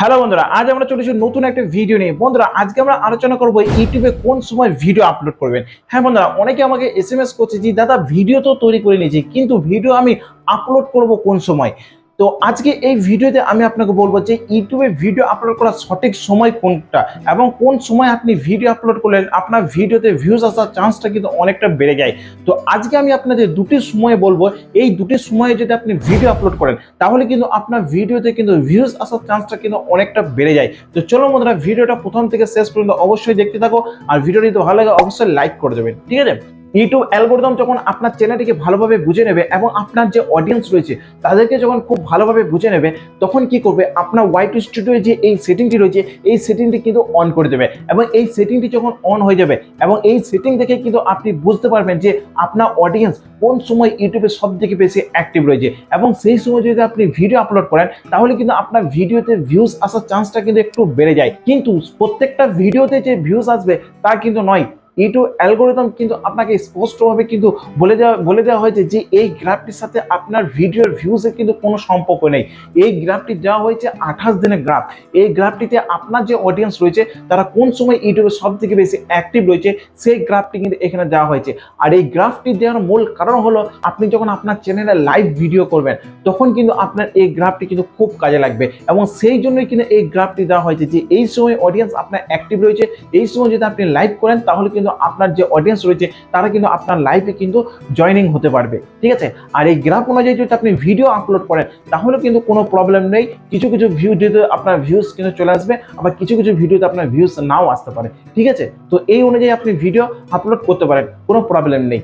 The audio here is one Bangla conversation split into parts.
হ্যালো বন্ধুরা, আজ আমরা চলেছি নতুন একটা ভিডিও নিয়ে। বন্ধুরা, আজকে আমরা আলোচনা করব ইউটিউবে কোন সময় ভিডিও আপলোড করবেন। হ্যাঁ বন্ধুরা, অনেকে আমাকে এস এম এস করছে যে, দাদা ভিডিও তো তৈরি করে নিয়েছি, কিন্তু ভিডিও আমি আপলোড করব কোন সময়? তো আজকে এই ভিডিওতে আমি আপনাকে বলব যে ইউটিউবে ভিডিও আপলোড করার সঠিক সময় কোনটা এবং কোন সময় আপনি ভিডিও আপলোড করলেন, আপনার ভিডিওতে ভিউজ আসার চান্সটা কিন্তু অনেকটা বেড়ে যায়। তো আজকে আমি আপনাদের দুটি সময়ে বলব, এই দুটি সময়ে যদি আপনি ভিডিও আপলোড করেন, তাহলে কিন্তু আপনার ভিডিওতে কিন্তু ভিউজ আসার চান্সটা কিন্তু অনেকটা বেড়ে যায়। তো চলো বন্ধুরা, ভিডিওটা প্রথম থেকে শেষ পর্যন্ত অবশ্যই দেখতে থাকো, আর ভিডিওটি যদি ভালো লাগে, অবশ্যই লাইক করে দেবেন। ঠিক আছে? ইউটিউব অ্যালগোরিদম যখন আপনার চ্যানেলটিকে ভালোভাবে বুঝে নেবে এবং আপনার যে অডিয়েন্স রয়েছে, তাদেরকে যখন খুব ভালোভাবে বুঝে নেবে, তখন কি করবে? আপনার ওয়াইট স্টুডিওয়ে যে এই সেটিংটি রয়েছে, এই সেটিংটি কিন্তু অন করে দেবে এবং এই সেটিংটি যখন অন হয়ে যাবে এবং এই সেটিং দেখে কিন্তু আপনি বুঝতে পারবেন যে আপনার অডিয়েন্স কোন সময় ইউটিউবে সব থেকে বেশি অ্যাক্টিভ রয়েছে এবং সেই সময় যদি আপনি ভিডিও আপলোড করেন, তাহলে কিন্তু আপনার ভিডিওতে ভিউজ আসার চান্সটা কিন্তু একটু বেড়ে যায়। কিন্তু প্রত্যেকটা ভিডিওতে যে ভিউজ আসবে, তা কিন্তু নয়। ইউটিউব অ্যালগোরিদম কিন্তু আপনাকে স্পষ্টভাবে কিন্তু বলে দেওয়া বলে দেওয়া হয়েছে যে এই গ্রাফটির সাথে আপনার ভিডিওর ভিউজের কিন্তু কোনো সম্পর্ক নেই। এই গ্রাফটি দেওয়া হয়েছে আঠাশ দিনের গ্রাফ এই গ্রাফটিতে আপনার যে অডিয়েন্স রয়েছে, তারা কোন সময় ইউটিউবে সব থেকে বেশি অ্যাক্টিভ রয়েছে, সেই গ্রাফটি কিন্তু এখানে দেওয়া হয়েছে। আর এই গ্রাফটি দেওয়ার মূল কারণ হলো, আপনি যখন আপনার চ্যানেলে লাইভ ভিডিও করবেন, তখন কিন্তু আপনার এই গ্রাফটি কিন্তু খুব কাজে লাগবে। এবং সেই জন্যই কিন্তু এই গ্রাফটি দেওয়া হয়েছে যে, এই সময় অডিয়েন্স আপনার অ্যাক্টিভ রয়েছে, এই সময় যদি আপনি লাইভ করেন, তাহলে কিন্তু আপনার যে অডিয়েন্স রয়েছে, তারা কিন্তু আপনার লাইফে কিন্তু জয়নিং হতে পারবে। ঠিক আছে? আর এই গ্রাফ অনুযায়ী যদি আপনি ভিডিও আপলোড করেন তাহলে কিন্তু কোনো প্রবলেম নেই। কিছু কিছু ভিউ ভিডিওতে আপনার ভিউস কিন্তু চলে আসবে, আবার কিছু কিছু ভিডিওতে আপনার ভিউস নাও আসতে পারে। ঠিক আছে? তো এই অনুযায়ী আপনি ভিডিও আপলোড করতে পারেন, কোনো প্রবলেম নেই।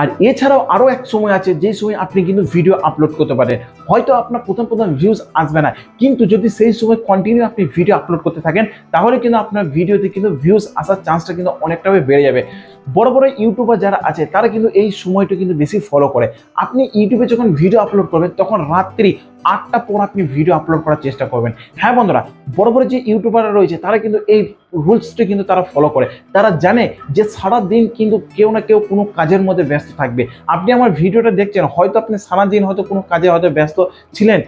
আর এছাড়াও আরও এক সময় আছে যে সময় আপনি কিন্তু ভিডিও আপলোড করতে পারেন। হয়তো আপনার প্রথম প্রথম ভিউজ আসবে না, কিন্তু যদি সেই সময় কন্টিনিউ আপনি ভিডিও আপলোড করতে থাকেন, তাহলে কিন্তু আপনার ভিডিওতে কিন্তু ভিউজ আসার চান্সটা কিন্তু অনেকটাই বেড়ে যাবে। বড় বড় ইউটিউবার যারা আছে, তারা কিন্তু এই সময়টা কিন্তু বেশি ফলো করে। আপনি ইউটিউবে যখন ভিডিও আপলোড করবেন, তখন রাত্রি আটটা পর আপনি ভিডিও আপলোড করার চেষ্টা করবেন। হ্যাঁ বন্ধুরা, বড় বড় যে ইউটিউবাররা রয়েছে, তারা কিন্তু এই রুলসটি কিন্তু তারা ফলো করে। তারা জানে যে সারা দিন কিন্তু কেউ না কেউ কোনো কাজের মধ্যে ব্যস্ত থাকবে। আপনি আমার ভিডিওটা দেখছেন, হয়তো আপনি সারা দিন হয়তো কোনো কাজে হয়তো ব্যস্ত ছিলেন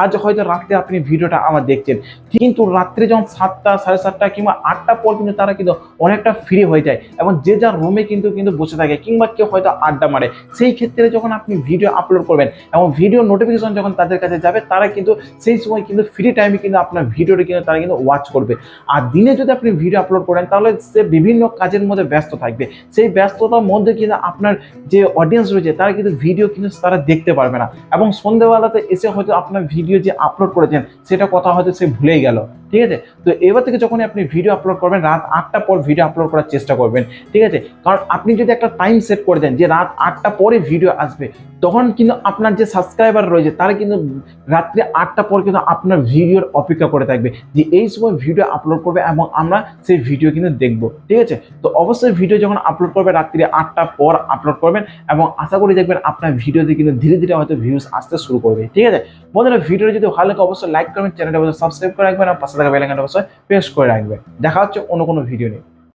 আজ হয়তো রাত্রে আপনি ভিডিওটা আমার দেখছেন। কিন্তু রাত্রে যখন সাতটা, সাড়ে সাতটা কিংবা আটটা পর কিন্তু তারা কিন্তু অনেকটা ফ্রি হয়ে যায় এবং যে যার রুমে কিন্তু কিন্তু বসে থাকে কিংবা কেউ হয়তো আড্ডা মারে। সেই ক্ষেত্রে যখন আপনি ভিডিও আপলোড করবেন এবং ভিডিও নোটিফিকেশন যখন তাদের কাছে যাবে, তারা কিন্তু সেই সময় কিন্তু ফ্রি টাইমে কিন্তু আপনার ভিডিওটা কিন্তু তারা কিন্তু ওয়াচ করবে। আর দিনে যদি আপনি ভিডিও আপলোড করেন, তাহলে সে বিভিন্ন কাজের মধ্যে ব্যস্ত থাকবে। সেই ব্যস্ততার মধ্যে কিন্তু আপনার যে অডিয়েন্স রয়েছে, তারা কিন্তু ভিডিও কিন্তু তারা দেখতে পারবে না। এবং সন্ধ্যেবেলাতে এসে হয়তো আপনার ভিডিও যে আপলোড করেছেন, সেটা কথা হয়তো সে ভুলেই গেল, ঠিক আছে? তো এবার থেকে যখনই আপনি ভিডিও আপলোড করবেন, রাত আটটা পর ভিডিও আপলোড করার চেষ্টা করবেন, ঠিক আছে? কারণ আপনি যদি একটা টাইম সেট করে দেন যে রাত আটটা পরে ভিডিও আসবে, তখন কিন্তু আপনার যে সাবস্ক্রাইবার রয়েছে, তারা কিন্তু রাত্রে আটটা পর কিন্তু আপনার ভিডিওর অপেক্ষা করে থাকবে যে এই সময় ভিডিও আপলোড করবে এবং আমরা সেই ভিডিও কিন্তু দেখব, ঠিক আছে? তো অবশ্যই ভিডিও যখন আপলোড করবে, রাত্রি আটটা পর আপলোড করবেন এবং আশা করি দেখবেন আপনার ভিডিওতে কিন্তু ধীরে ধীরে হয়তো ভিউজ আসতে শুরু করবে, ঠিক আছে? বন্ধুরা ভিডিওটা যদি ভালো লাগে, অবশ্যই লাইক করবেন চ্যানেলটা অবশ্যই সাবস্ক্রাইব করে রাখবেন আর পাশে থাকা বেলাইকনটা অবশ্যই প্রেস করে রাখবেন। দেখা হচ্ছে অন্য কোনো ভিডিও নিয়ে।